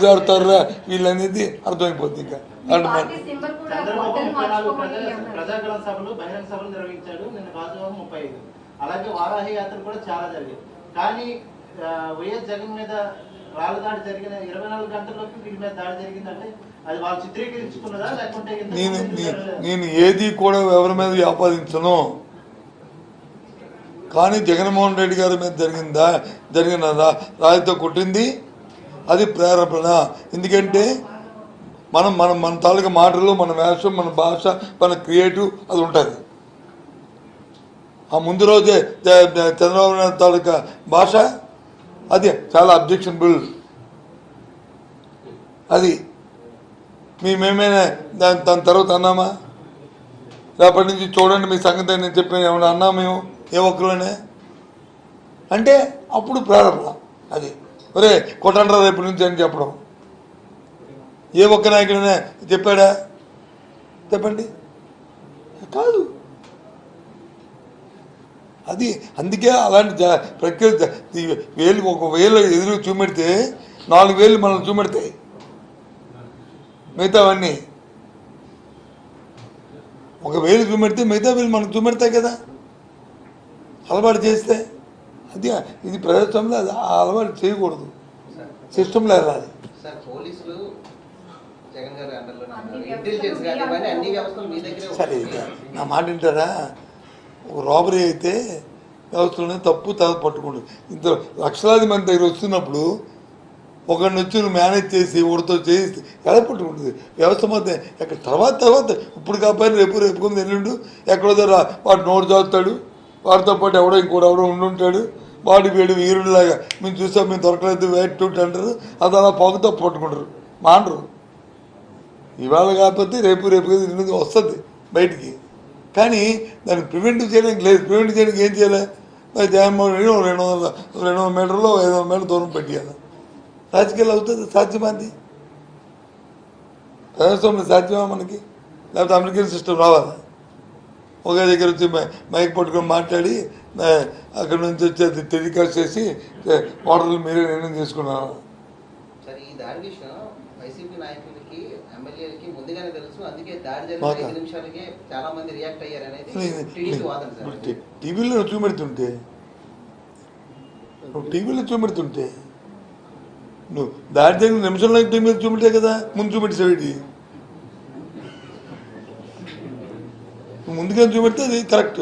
దిగజారుతారా వీళ్ళనేది అర్థమైపోతుంది ఇంకా. అంటే అలాగే వారాహి యాత్ర కూడా చాలా జరిగాయి కానీ వైఎస్ జగన్ మీద రాళ్ళ దాడి జరిగిన ఇరవై నాలుగు గంటల్లోపు వీళ్ళ మీద దాడి జరిగిందంటే అది వాళ్ళు చిత్రీకరించుకున్నదా లేకుంటే నేను ఏది కూడా ఎవరి మీద వ్యాపాదించను కానీ జగన్మోహన్ రెడ్డి గారి మీద జరిగిందా జరిగిన రా రాయితో కొట్టింది? అది ప్రేరేపణ. ఎందుకంటే మనం మనం మన తాలూకా మాటలు మన వేషం మన భాష మన క్రియేటివ్ అది ఉంటుంది. ఆ ముందు రోజే చంద్రబాబు నాయుడు తాలూకా భాష అది చాలా అబ్జెక్షనబుల్ అది మేమేమైనా దాని దాని తర్వాత అన్నామా? రేపటి నుంచి చూడండి మీ సంగతి నేను చెప్పిన ఏమన్నా అన్నా మేము ఏ ఒక్కరోనే అంటే అప్పుడు ప్రారంభం అది. ఒరే కొట్టండ్రా రేపు నుంచి అని చెప్పడం? ఏ ఒక్క నాయకుడైనా చెప్పాడా? చెప్పండి. కాదు. అది అందుకే అలాంటి ప్రక్రియ వేలు ఒక వేలు ఎదురు చూపెడితే నాలుగు వేలు మనల్ని చూపెడతాయి. మిగతావన్నీ. ఒక వేలు చూపెడితే మిగతా వేలు మనకు చూపెడతాయి కదా. అలవాటు చేస్తే. అది ఇది ప్రజాస్వామ్యంలో అది ఆ అలవాటు చేయకూడదు. సిస్టంలో వెళ్ళాలి. సార్. నా మాట వింటారా? ఒక రాబరీ అయితే వ్యవస్థలోనే తప్పు పట్టుకోండి ఇంత లక్షలాది మంది దగ్గర వస్తున్నప్పుడు ఒకరిని వచ్చి మేనేజ్ చేసి ఒకరితో చేసి ఎలా పట్టుకుంటుంది? వ్యవస్థ మొత్తం ఎక్కడ? తర్వాత తర్వాత ఇప్పుడు కాకపోయినా రేపు రేపు ఎల్లుండు ఎక్కడో వాడు నోటు చదువుతాడు వాడితో పాటు ఎవడో ఇంకోటి ఎవడో ఉండుంటాడు. వాడి వీడు వీరుడిలాగా. మేము చూసాం మేము దొరకలేదు వెయిట్ అంటారు అది అలా పొగతో పట్టుకుంటారు. మానరు. ఇవాళ కాకపోతే రేపు రేపు కదా వస్తుంది బయటికి. కానీ దాన్ని ప్రివెంటివ్ చేయడానికి లేదు. ప్రివెంట్ చేయడానికి ఏం చేయాలి? మరి జగన్మోహన్ రెడ్డి ఒక రెండు వందల రెండు వందల మీటర్లో ఐదు వందల మీటర్ దూరం పెట్టేయాలి. రాజకీయాలు అవుతుంది సాధ్యమాంది. ప్రజాస్వామ్యం సాధ్యమా మనకి? లేకపోతే అమెరికన్ సిస్టమ్ రావాలా? ఒకే దగ్గర వచ్చి మైక్ పట్టుకొని మాట్లాడి అక్కడ నుంచి వచ్చి టెలికాస్ట్ చేసి మోడల్ మీరే నిర్ణయం టీ- టీవీలో చూపెడుతుంటే? నువ్వు టీవీలో చూపెడుతుంటే? నువ్వు దాడి జరిగిన నిమిషంలో టీవీలో చూపెట్టే కదా ముందు చూపెట్టేసేవి ముందుగా చూపెడితే అది కరెక్ట్